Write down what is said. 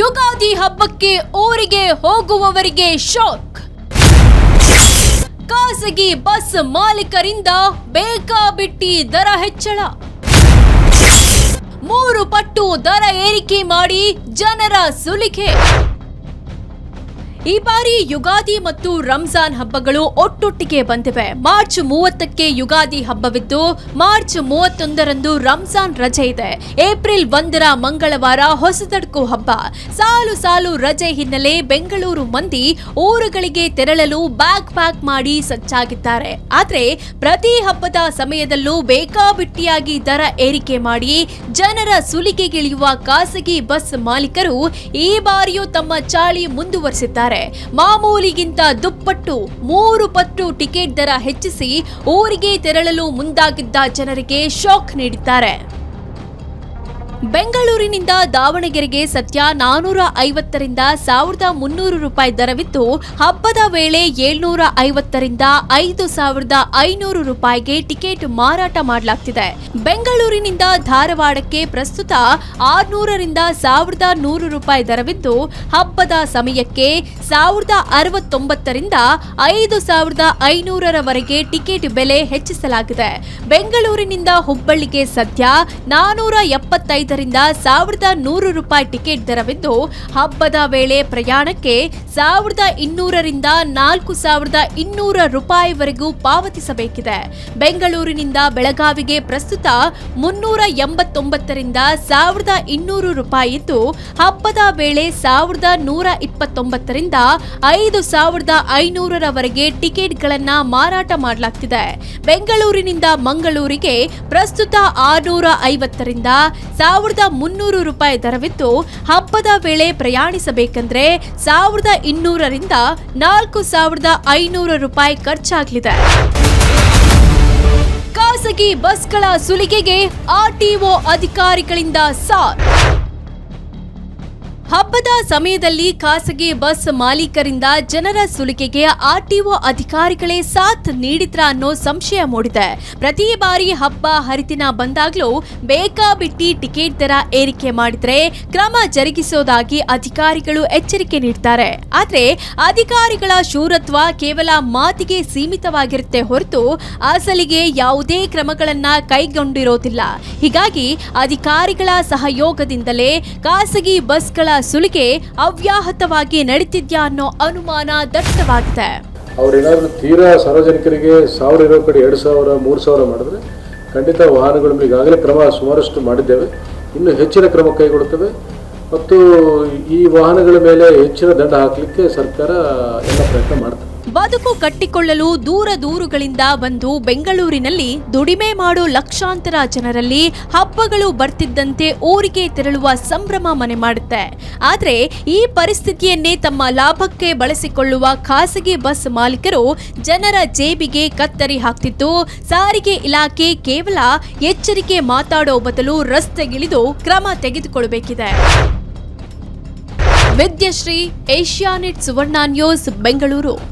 ಯುಗಾದಿ ಹಬ್ಬಕ್ಕೆ ಊರಿಗೆ ಹೋಗುವವರಿಗೆ ಶಾಕ್. ಖಾಸಗಿ ಬಸ್ ಮಾಲೀಕರಿಂದ ಬೇಕಾಬಿಟ್ಟಿ ದರ ಹೆಚ್ಚಳ. ಮೂರು ಪಟ್ಟು ದರ ಏರಿಕೆ ಮಾಡಿ ಜನರ ಸುಲಿಗೆ ಈ ಬಾರಿ ಯುಗಾದಿ ಮತ್ತು ರಂಜಾನ್ ಹಬ್ಬಗಳು ಒಟ್ಟೊಟ್ಟಿಗೆ ಬಂದಿವೆ. ಮಾರ್ಚ್ ಮೂವತ್ತಕ್ಕೆ ಯುಗಾದಿ ಹಬ್ಬವಿದ್ದು, ಮಾರ್ಚ್ ಮೂವತ್ತೊಂದರಂದು ರಂಜಾನ್ ರಜೆ ಇದೆ. ಏಪ್ರಿಲ್ ಒಂದರ ಮಂಗಳವಾರ ಹೊಸದಡ್ಕು ಹಬ್ಬ. ಸಾಲು ಸಾಲು ರಜೆ ಹಿನ್ನೆಲೆ ಬೆಂಗಳೂರು ಮಂದಿ ಊರುಗಳಿಗೆ ತೆರಳಲು ಬ್ಯಾಗ್ ಪ್ಯಾಕ್ ಮಾಡಿ ಸಜ್ಜಾಗಿದ್ದಾರೆ. ಆದ್ರೆ ಪ್ರತಿ ಹಬ್ಬದ ಸಮಯದಲ್ಲೂ ಬೇಕಾಬಿಟ್ಟಿಯಾಗಿ ದರ ಏರಿಕೆ ಮಾಡಿ ಜನರ ಸುಲಿಗೆಗಿಳಿಯುವ ಖಾಸಗಿ ಬಸ್ ಮಾಲೀಕರು ಈ ಬಾರಿಯೂ ತಮ್ಮ ಚಾಳಿ ಮುಂದುವರಿಸಿದ್ದಾರೆ. ಮಾಮೂಲಿಗಿಂತ ದುಪ್ಪಟ್ಟು ಮೂರು ಪಟ್ಟು ಟಿಕೆಟ್ ದರ ಹೆಚ್ಚಿಸಿ ಊರಿಗೆ ತೆರಳಲು ಮುಂದಾಗಿದ್ದ ಜನರಿಗೆ ಶಾಕ್ ನೀಡಿದ್ದಾರೆ. ಬೆಂಗಳೂರಿನಿಂದ ದಾವಣಗೆರೆಗೆ ಸದ್ಯ ನಾನೂರ ಐವತ್ತರಿಂದ ಸಾವಿರದ ಮುನ್ನೂರು ರೂಪಾಯಿ ದರವಿದ್ದು, ಹಬ್ಬದ ವೇಳೆ ಏಳ್ನೂರ ಐವತ್ತರಿಂದ ಐದು ಸಾವಿರದ ಐನೂರು ರೂಪಾಯಿಗೆ ಟಿಕೆಟ್ ಮಾರಾಟ ಮಾಡಲಾಗ್ತಿದೆ. ಬೆಂಗಳೂರಿನಿಂದ ಧಾರವಾಡಕ್ಕೆ ಪ್ರಸ್ತುತ ಆರ್ನೂರರಿಂದ ಸಾವಿರದ ನೂರು ರೂಪಾಯಿ ದರವಿದ್ದು, ಹಬ್ಬದ ಸಮಯಕ್ಕೆ ಸಾವಿರದ ಅರವತ್ತೊಂಬತ್ತರಿಂದ ಐದು ಸಾವಿರದ ಐನೂರರವರೆಗೆ ಟಿಕೆಟ್ ಬೆಲೆ ಹೆಚ್ಚಿಸಲಾಗಿದೆ. ಬೆಂಗಳೂರಿನಿಂದ ಹುಬ್ಬಳ್ಳಿಗೆ ಸದ್ಯ ನಾನೂರ ಎಪ್ಪತ್ತೈದರಿಂದ ಸಾವಿರದ ನೂರು ರೂಪಾಯಿ ಟಿಕೆಟ್ ದರವಿದ್ದು, ಹಬ್ಬದ ವೇಳೆ ಪ್ರಯಾಣಕ್ಕೆ ಸಾವಿರದ ಇನ್ನೂರರಿಂದ ನಾಲ್ಕು ಸಾವಿರದ ಇನ್ನೂರ ರೂಪಾಯಿವರೆಗೂ ಪಾವತಿಸಬೇಕಿದೆ. ಬೆಂಗಳೂರಿನಿಂದ ಬೆಳಗಾವಿಗೆ ಪ್ರಸ್ತುತ ಮುನ್ನೂರ ಎಂಬತ್ತೊಂಬತ್ತರಿಂದ ಸಾವಿರದ ಇನ್ನೂರು ರೂಪಾಯಿ ಇದ್ದು, ಹಬ್ಬದ ವೇಳೆ ಸಾವಿರದ ನೂರ ಇಪ್ಪತ್ತೊಂಬತ್ತರಿಂದ ಐದು ಸಾವಿರದ ಐನೂರರವರೆಗೆ ಟಿಕೆಟ್ಗಳನ್ನ ಮಾರಾಟ ಮಾಡಲಾಗ್ತಿದೆ. ಬೆಂಗಳೂರಿನಿಂದ ಮಂಗಳೂರಿಗೆ ಪ್ರಸ್ತುತ ಆರುನೂರ ಐವತ್ತರಿಂದ ಸಾವಿರದ ಮುನ್ನೂರು ರೂಪಾಯಿ ದರವಿದ್ದು ಹಬ್ಬದ ವೇಳೆ ಪ್ರಯಾಣಿಸಬೇಕಂದ್ರೆ ಸಾವಿರದ ಇನ್ನೂರರಿಂದ ನಾಲ್ಕು ಸಾವಿರದ ಐನೂರು ರೂಪಾಯಿ ಖರ್ಚಾಗಲಿದೆ. ಖಾಸಗಿ ಬಸ್ಗಳ ಸುಲಿಗೆಗೆ ಆರ್ಟಿಒ ಅಧಿಕಾರಿಗಳಿಂದ ಸಾಥ್ ಹಬ್ಬದ ಸಮಯದಲ್ಲಿ ಖಾಸಗಿ ಬಸ್ ಮಾಲೀಕರಿಂದ ಜನರ ಸುಲಿಕೆಗೆ ಆರ್ಟಿಒ ಅಧಿಕಾರಿಗಳೇ ಸಾಥ್ ನೀಡಿದ್ರ ಅನ್ನೋ ಸಂಶಯ ಮೂಡಿದೆ. ಪ್ರತಿ ಬಾರಿ ಹಬ್ಬ ಹರಿದಿನ ಬಂದಾಗ್ಲೂ ಬೇಕಾಬಿಟ್ಟಿ ಟಿಕೆಟ್ ದರ ಏರಿಕೆ ಮಾಡಿದ್ರೆ ಕ್ರಮ ಜರುಗಿಸೋದಾಗಿ ಅಧಿಕಾರಿಗಳು ಎಚ್ಚರಿಕೆ ನೀಡ್ತಾರೆ. ಆದ್ರೆ ಅಧಿಕಾರಿಗಳ ಶೂರತ್ವ ಕೇವಲ ಮಾತಿಗೆ ಸೀಮಿತವಾಗಿರುತ್ತೆ ಹೊರತು ಅಸಲಿಗೆ ಯಾವುದೇ ಕ್ರಮಗಳನ್ನ ಕೈಗೊಂಡಿರೋದಿಲ್ಲ. ಹೀಗಾಗಿ ಅಧಿಕಾರಿಗಳ ಸಹಯೋಗದಿಂದಲೇ ಖಾಸಗಿ ಬಸ್ಗಳ ಸುಲಿಗೆ ಅವ್ಯಾಹತವಾಗಿ ನಡೀತಿದ್ಯಾ ಅನ್ನೋ ಅನುಮಾನ ದಟ್ಟವಾಗಿದೆ. ಅವ್ರೇನಾದ್ರು ತೀರಾ ಸಾರ್ವಜನಿಕರಿಗೆ ಸಾವಿರ ಇರೋ ಕಡೆ ಎರಡು ಸಾವಿರ, ಮೂರು ಸಾವಿರ ಮಾಡಿದ್ರೆ ಖಂಡಿತ ವಾಹನಗಳ ಮೇಲೆ ಈಗಾಗಲೇ ಕ್ರಮ ಸುಮಾರಷ್ಟು ಮಾಡಿದ್ದೇವೆ. ಇನ್ನು ಹೆಚ್ಚಿನ ಕ್ರಮ ಕೈಗೊಳ್ಳುತ್ತೇವೆ. ಮತ್ತು ಈ ವಾಹನಗಳ ಮೇಲೆ ಹೆಚ್ಚಿನ ದಂಡ ಹಾಕಲಿಕ್ಕೆ ಸರ್ಕಾರ ಎಲ್ಲ ಪ್ರಯತ್ನ ಮಾಡ್ತದೆ. ಬದುಕು ಕಟ್ಟಿಕೊಳ್ಳಲು ದೂರ ದೂರುಗಳಿಂದ ಬಂದು ಬೆಂಗಳೂರಿನಲ್ಲಿ ದುಡಿಮೆ ಮಾಡೋ ಲಕ್ಷಾಂತರ ಜನರಲ್ಲಿ ಹಬ್ಬಗಳು ಬರ್ತಿದ್ದಂತೆ ಊರಿಗೆ ತೆರಳುವ ಸಂಭ್ರಮ ಮನೆ ಮಾಡುತ್ತೆ. ಆದರೆ ಈ ಪರಿಸ್ಥಿತಿಯನ್ನೇ ತಮ್ಮ ಲಾಭಕ್ಕೆ ಬಳಸಿಕೊಳ್ಳುವ ಖಾಸಗಿ ಬಸ್ ಮಾಲೀಕರು ಜನರ ಜೇಬಿಗೆ ಕತ್ತರಿ ಹಾಕ್ತಿದ್ದು ಸಾರಿಗೆ ಇಲಾಖೆ ಕೇವಲ ಎಚ್ಚರಿಕೆ ಮಾತಾಡೋ ಬದಲು ರಸ್ತೆಗಿಳಿದು ಕ್ರಮ ತೆಗೆದುಕೊಳ್ಳಬೇಕಿದೆ. Vidyashree Asianet Suvarna news, Bengaluru.